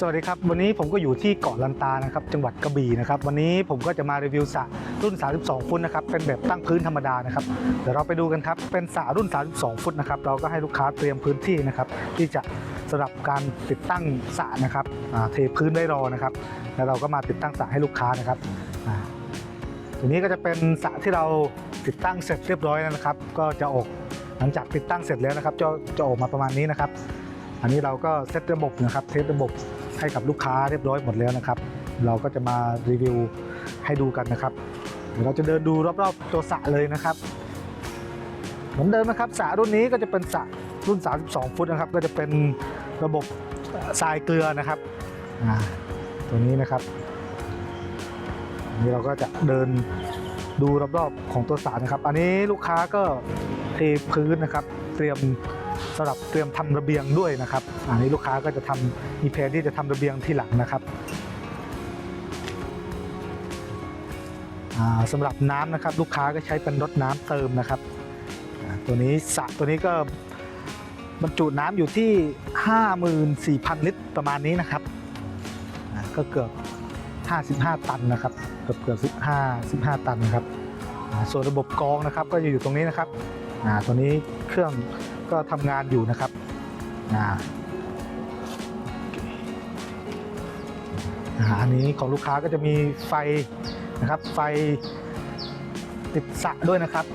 สวัสดีครับ วันนี้ผมก็อยู่ที่เกาะลันตานะครับจังหวัดกระบี่นะครับวันนี้ผมก็จะมารีวิวสระรุ่น 32 ฟุตนะครับเป็นแบบตั้งพื้นธรรมดานะครับเดี๋ยวเราไปดูกันครับเป็นสระรุ่น 32 ฟุตนะครับเราก็ให้ลูกค้าเตรียมพื้นที่นะครับที่จะสำหรับการติดตั้งสระนะครับเทพื้นไว้รอนะครับ แล้วเราก็มาติดตั้งสระให้ลูกค้านะครับทีนี้ก็จะเป็นสระที่เราติดตั้งเสร็จเรียบร้อยแล้วนะครับ ก็จะออกหลังจากติดตั้งเสร็จแล้วนะครับจะจะออกมาประมาณนี้นะครับ อันนี้เราก็เซตระบบนะครับเทสระบบ ให้กับลูกค้าเรียบร้อยหมดแล้วนะครับ เราก็จะมารีวิวให้ดูกันนะครับเดี๋ยวเราจะเดินดูรอบๆตัวสระเลยนะครับ เหมือนเดิมนะครับสระรุ่นนี้ก็จะเป็นสระรุ่น 32 ฟุตนะครับ ก็จะเป็นระบบทรายเกลือนะครับตัวนี้นะครับนนี้เราก็จะเดินดูรอบๆของตัวสระนะครับ อันนี้ลูกค้าก็เทพื้นนะครับ เตรียมสำหรับเตรียมทำระเบียงด้วยนะครับอันนี้ลูกค้าก็จะทำมีแผนที่จะทำระเบียงที่หลังนะครับอ่าสำหรับน้ำนะครับลูกค้าก็ใช้เป็นรถน้ำเติมนะครับ ตัวนี้สระตัวนี้ก็บรรจุน้ำอยู่ที่ 54,000 ลิตรประมาณนี้นะครับก็เกือบ 55 ตันนะครับเกือบเกือบ15 15 ตันนะครับส่วนระบบกรองนะครับก็จะอยู่ตรงนี้นะครับ อ่าตัวนี้เครื่องก็ทำงานอยู่นะครับอ่าอันนี้ของลูกค้าก็จะมีไฟนะครับ ไฟติดสะด้วยนะครับ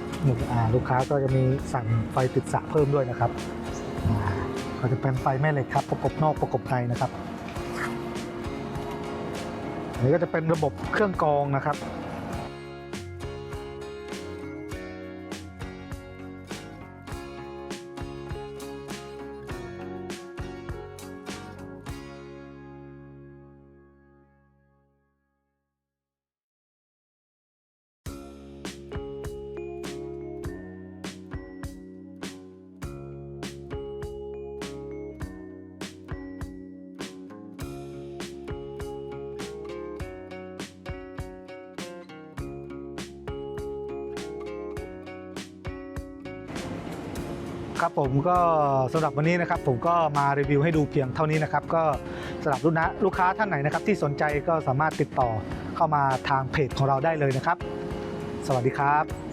ลูกค้าก็จะมีสั่งไฟติดสะเพิ่มด้วยนะครับก็จะเป็นไฟแม่เหล็กครับ ประกบนอกประกบในนะครับอันนี้ก็จะเป็นระบบเครื่องกรองนะครับ ครับผมก็สำหรับวันนี้นะครับผมก็มารีวิวให้ดูเพียงเท่านี้นะครับ ก็สำหรับลูกนะลูกค้าท่านไหนนะครับ ที่สนใจก็สามารถติดต่อเข้ามาทางเพจของเราได้เลยนะครับ สวัสดีครับ